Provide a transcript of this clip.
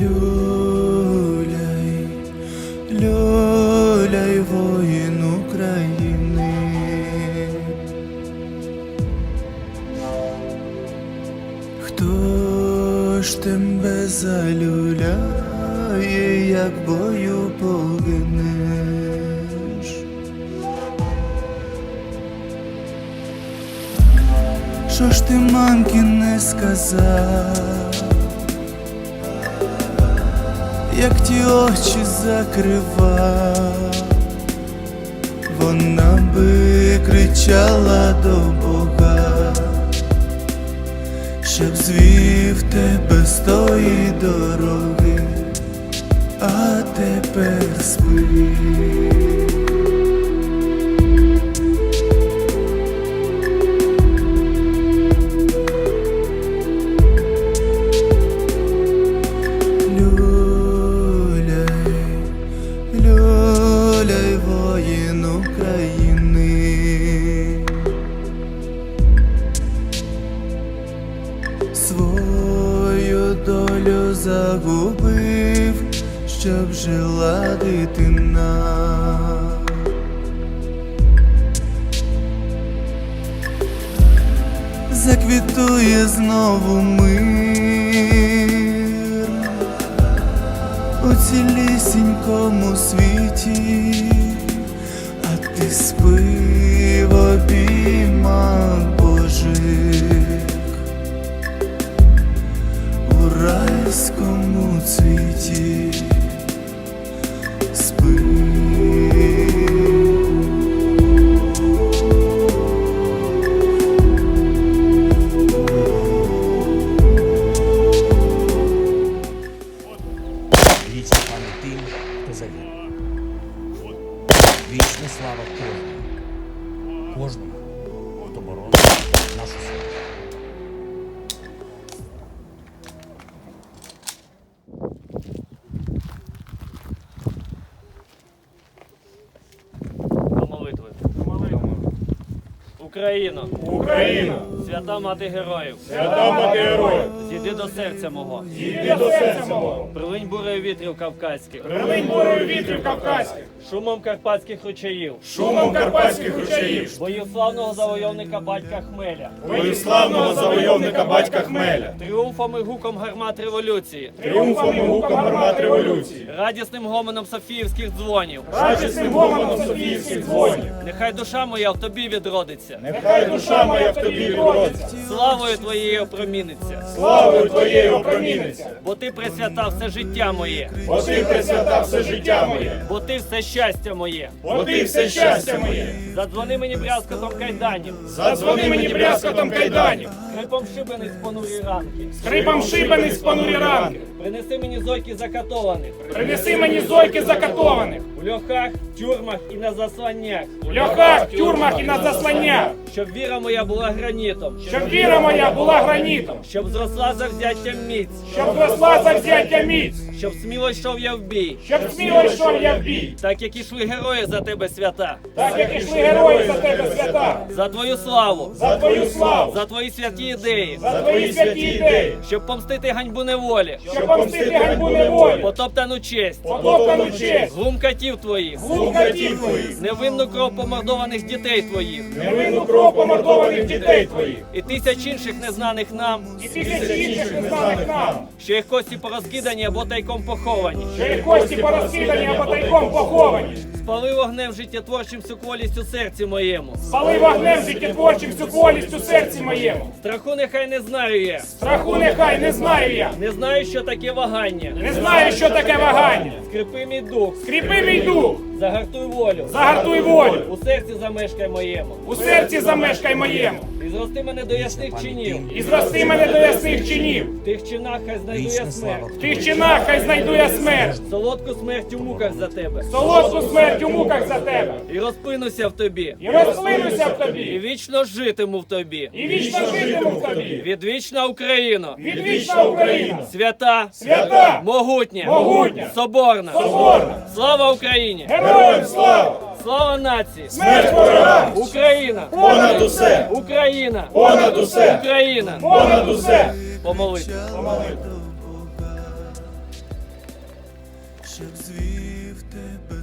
Люляй, люляй, воїн України. Хто ж тебе залюляє, як бою погинеш? Що ж ти мамки не сказав? Як ті очі закривав, вона би кричала до Бога, щоб звів тебе з тої дороги, а тепер спи. Загубив, щоб жила дитина. Заквітує знову мир у цілісінькому світі, а ти спи в райському цвіті. Спи. Вічна пам'ять тим. Вічна слава кожному. Кожному, хто боронить нашу свободу. Україно, Україна, свята мати героїв, свята мати героїв, зійди до серця мого, зійди до серця мого, прилинь бурею вітрів кавказьких, прилинь бурею вітрів кавказьких, шумом карпатських ручаїв, шумом карпатських ручаїв, боїв славного завойовника батька Хмеля, боїв славного завойовника батька Хмеля, тріумфом і гуком гармат революції, тріумфом і гуком гармат революції, радісним гомоном Софіївських дзвонів. радісним гомоном Софіївських дзвонів. Нехай душа моя в тобі відродиться, Нехай душа моя в тобі відродиться, славою твоєю опроміниться, славою твоєю опроміниться, бо ти присвята все життя моє, бо ти присвята все життя моє, бо ти все щастя моє. бо ти все щастя моє. Задзвони мені брязкотом кайданів, Задзвони мені брязкотом кайданів, скрипом шибениць понурі ранки. скрипом шибениць понурі ранки. Принеси мені зойки закатованих, Принеси мені зойки закатованих, у льохах, тюрмах і на засланнях, в льохах, тюрмах і на засланнях, щоб віра моя була гранітом, щоб віра моя була гранітом, щоб зросла завзяття міць, щоб зросла завзяття міць, щоб сміло йшов я в бій, щоб сміло йшов я в бій, так як ішли герої за тебе свята, так як ішли герої за тебе свята, за твою славу, за твою славу, за твої святі ідеї, за твої святі ідеї, щоб помстити ганьбу неволі, щоб помстити ганьбу неволі, потоптану честь, потоптану честь, глум катів твоїх, глум катів твоїх, невинну кров помордованих дітей твоїх, невинну кров помордованих дітей твоїх, і тисяч інших незнаних нам, і тисяч інших незнаних нам, що їх кості порозкидані або тайком поховані. що їх кості порозкидані або тайком поховані. Oh Jovens. Спали вогнем життєтворчим всю колість у серці моєму. Спали вогнем життєтворчим всю колість у серці моєму. Страху нехай не знаю я. Страху нехай не знаю я, Не знаю, що таке вагання. не знаю, що таке вагання. Скрипи мій дух, Скріпи мій дух, загартуй волю. загартуй волю, У серці замешкай моєму. у серці замешкай моєму, І зрости мене до ясних чинів. і зрости мене до ясних чинів. В тих чинах хай знайду я смерть. В тих чинах хай знайду я смерть, Солодку смерть у муках за тебе. солодку смерть у муках за тебе, І розпинуся в тобі. і розплинуся в І вічно житиму в тобі. і вічно житиму в тобі. Відвічна Україна. Відвічна Україна, Свята, свята, могутня, Могутня. соборна. соборна, Слава Україні! героям слава, Слава нації! смерть ворогам, Україна! понад усе, Україна! понад усе, Україна! понад усе. Помолитва. Помолитва. щоб звів ти